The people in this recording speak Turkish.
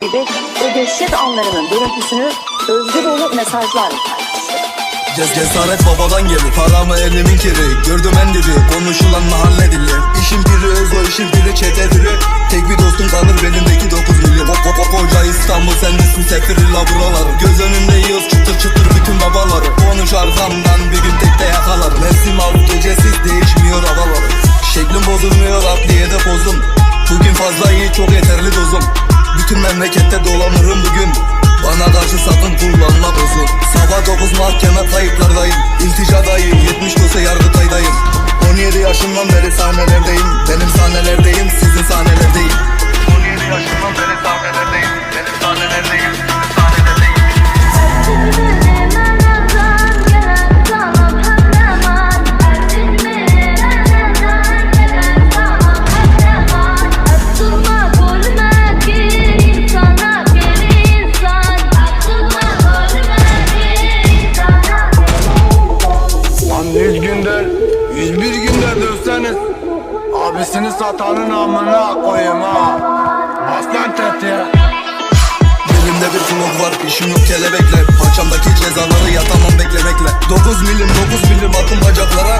gibi o dehşet anlarının görüntüsünü özgür dolu mesajlarla paylaştı. Cesaret babadan gelir Paramı elimin kiri. Gördüm en dibi Konuşulan mahalle dili. İşin biri öz o işin biri çete dili. Tek bir dostum kalır benimdeki 9 milyon. Hop hop hop koca İstanbul sen misin sefirilla buraları Göz önünde yiyoruz çıtır çıtır bütün babaları. Konuş arkamdan bir gün tekte yakalar Mevsim av gecesiz değişmiyor havaları. Şeklim bozulmuyor adliyede pozum Bugün fazla iyi çok yeterli dozum memlekette dolanırım bugün. Bana karşı sakın kullanma bozu. Sabah 9 mahkeme kayıtlardayım. İlticadayım 70 dosa yargıtaydayım. 17 yaşımdan beri sahnelerdeyim. Benim sahnelerdeyim sizin sahnelerdeyim görürseniz Abisini satanın amına koyayım ha. Aslan tetiğe Dilimde bir smok var işim yok kelebekle. Paçamdaki cezaları yatamam beklemekle. 9 milim 9 milim atın bacaklara.